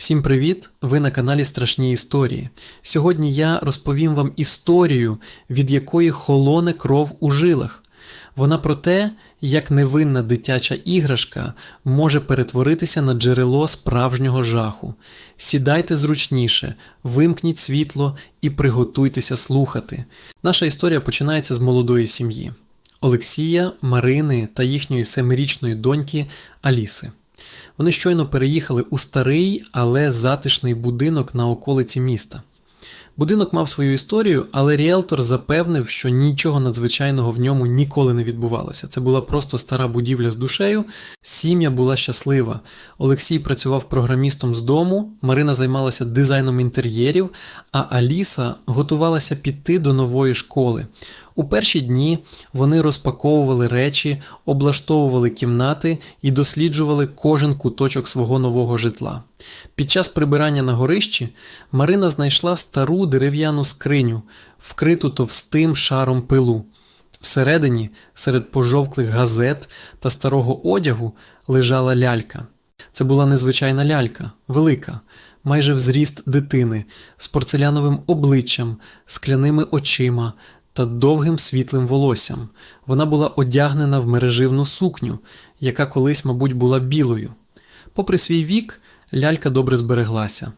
Всім привіт! Ви на каналі Страшні Історії. Сьогодні я розповім вам історію, від якої холоне кров у жилах. Вона про те, як невинна дитяча іграшка може перетворитися на джерело справжнього жаху. Сідайте зручніше, вимкніть світло і приготуйтеся слухати. Наша історія починається з молодої сім'ї Олексія, Марини та їхньої семирічної доньки Аліси. Вони щойно переїхали у старий, але затишний будинок на околиці міста. Будинок мав свою історію, але ріелтор запевнив, що нічого надзвичайного в ньому ніколи не відбувалося. Це була просто стара будівля з душею. Сім'я була щаслива. Олексій працював програмістом з дому, Марина займалася дизайном інтер'єрів, а Аліса готувалася піти до нової школи. У перші дні вони розпаковували речі, облаштовували кімнати і досліджували кожен куточок свого нового житла. Під час прибирання на горищі Марина знайшла стару дерев'яну скриню, вкриту товстим шаром пилу. Всередині, серед пожовклих газет та старого одягу, лежала лялька. Це була незвичайна лялька, велика, майже в зріст дитини, з порцеляновим обличчям, скляними очима та довгим світлим волоссям. Вона була одягнена в мереживну сукню, яка колись, мабуть, була білою. Попри свій вік, лялька добре збереглася.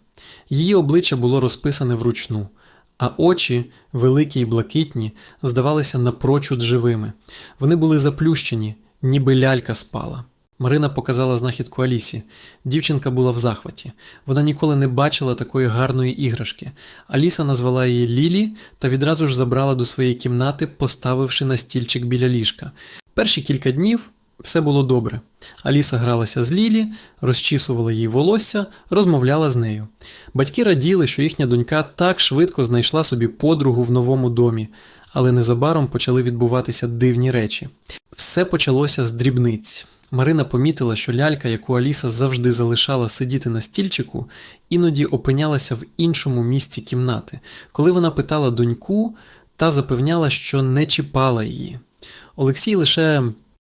Її обличчя було розписане вручну, а очі, великі й блакитні, здавалися напрочуд живими. Вони були заплющені, ніби лялька спала. Марина показала знахідку Алісі. Дівчинка була в захваті. Вона ніколи не бачила такої гарної іграшки. Аліса назвала її Лілі та відразу ж забрала до своєї кімнати, поставивши на стільчик біля ліжка. Перші кілька днів все було добре. Аліса гралася з Лілі, розчісувала їй волосся, розмовляла з нею. Батьки раділи, що їхня донька так швидко знайшла собі подругу в новому домі, але незабаром почали відбуватися дивні речі. Все почалося з дрібниць. Марина помітила, що лялька, яку Аліса завжди залишала сидіти на стільчику, іноді опинялася в іншому місці кімнати. Коли вона питала доньку, та запевняла, що не чіпала її. Олексій лише